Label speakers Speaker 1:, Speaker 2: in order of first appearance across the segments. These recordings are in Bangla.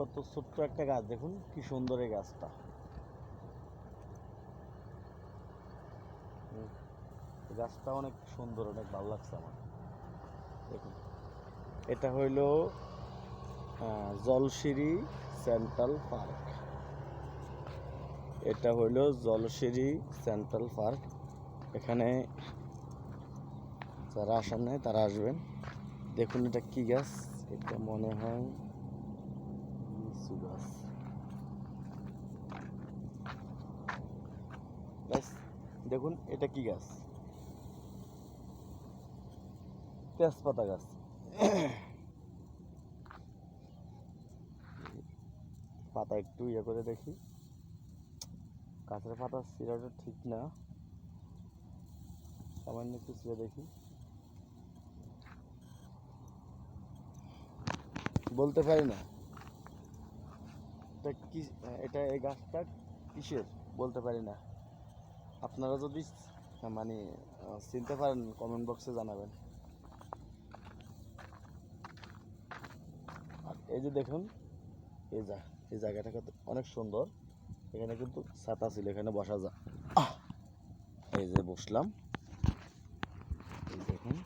Speaker 1: কত ছোট্ট একটা গাছ দেখুন কি সুন্দর এই গাছটা। গাছটা অনেক সুন্দর অনেক ভালো লাগছে আমার। দেখুন এটা হইল আহ, জলসিঁড়ি সেন্ট্রাল পার্ক। এটা হইল জলসিঁড়ি সেন্ট্রাল পার্ক। এখানে যারা আসার নাই তারা আসবেন। দেখুন এটা কি গাছ এটা মনে হয় লিচু গাছ দেখুন, এটা কি গাছ? তেজপাতা গাছ। পাতা একটু ইয়ে করে দেখি। গাছের পাতা ছিঁড়াটা ঠিক না। সামান্য একটু ছিঁড়ে দেখি। বলতে পারি না। এটা কি, এটা এই গাছটা কিসের? বলতে পারি না। আপনারা যদি মানে চিনতে পারেন কমেন্ট বক্সে জানাবেন। আর এই যে দেখুন, এই যা, এই জায়গাটা কত, অনেক সুন্দর। এখানে কিন্তু ছাতা ছিল, এখানে বসা যায়। এই যে বসলাম। এই দেখুন।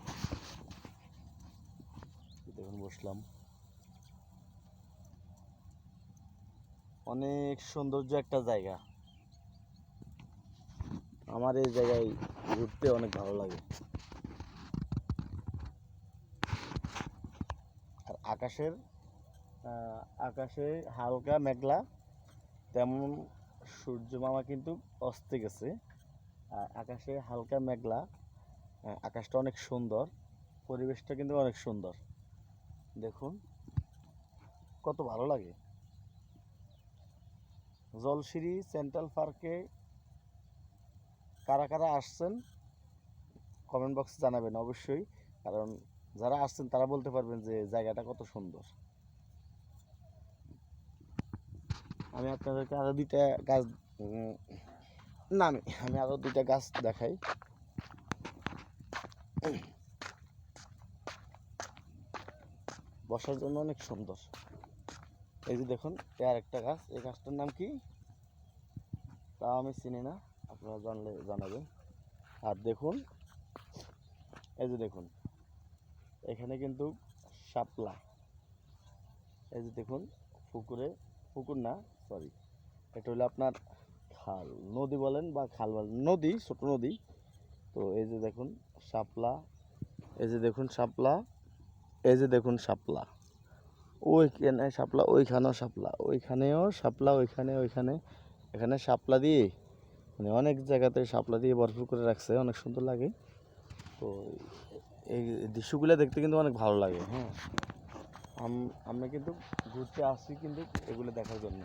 Speaker 1: দেখুন, বসলাম। অনেক সৌন্দর্য একটা জায়গা। আমার এই জায়গায় ঘুরতে অনেক ভালো লাগে। আর আকাশের আকাশে হালকা মেঘলা, তেমন সূর্য মামা কিন্তু অস্তে গেছে। আর আকাশে হালকা মেঘলা আকাশটা অনেক সুন্দর, পরিবেশটা কিন্তু অনেক সুন্দর। দেখুন, কত ভালো লাগে। জলসিঁড়ি সেন্ট্রাল পার্কে কারা কারা আসছেন কমেন্ট বক্সে জানাবেন অবশ্যই। কারণ যারা আসছেন তারা বলতে পারবেন যে জায়গাটা কত সুন্দর। আমি আপনাদেরকে আরও দুইটা গাছ না, আমি আমি আরও দুইটা গাছ দেখাই। বসার জন্য অনেক সুন্দর। এই যে দেখুন, এ আর একটা গাছ। এই গাছটার নাম কি? তা আমি চিনি না, আপনারা জানলে জানাবেন। আর দেখুন, এই যে দেখুন, এখানে কিন্তু শাপলা। এই যে দেখুন, পুকুরে, পুকুর না সরি এটা হলো আপনার খাল। নদী বলেন বা খাল বলেন, নদী, ছোট নদী। তো এই যে দেখুন, শাপলা। এই যে দেখুন, শাপলা। এই যে দেখুন, শাপলা। ওইখানে শাপলা, ওইখানেও শাপলা ওইখানেও শাপলা, ওইখানে ওইখানে। এখানে শাপলা দিয়ে মানে অনেক জায়গাতে শাপলা দিয়ে ভরপুর করে রাখছে, অনেক সুন্দর লাগে। তো এই দৃশ্যগুলো দেখতে কিন্তু অনেক ভালো লাগে হ্যাঁ। আমরা কিন্তু ঘুরতে আসি কিন্তু এগুলো দেখার জন্য।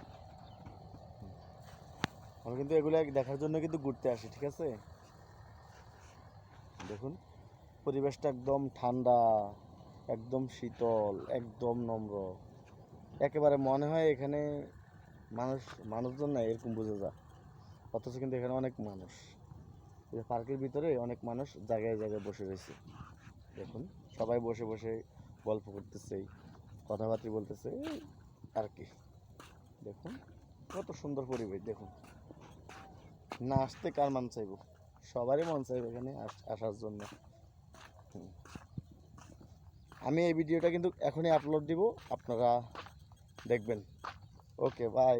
Speaker 1: আমরা কিন্তু এগুলো দেখার জন্য কিন্তু ঘুরতে আসি, ঠিক আছে? দেখুন, পরিবেশটা একদম ঠান্ডা। একদম শীতল, একদম নম্র। একেবারে মনে হয় এখানে মানুষ, মানুষজন না এরকম বোঝা যায়। অথচ কিন্তু এখানে অনেক মানুষ। পার্কের ভিতরে অনেক মানুষ জায়গায় জায়গায় বসে রয়েছে। দেখুন, সবাই বসে বসে গল্প করতেছে, কথাবার্তা বলতেছে আর কি। দেখুন, কত সুন্দর পরিবেশ, দেখুন। না আসতে কার মন চাইব? সবারই মন চাইবে এখানে আস- আসার জন্য। হুম। আমি এই ভিডিওটা কিন্তু এখনই আপলোড দিব আপনারা দেখবেন ওকে বাই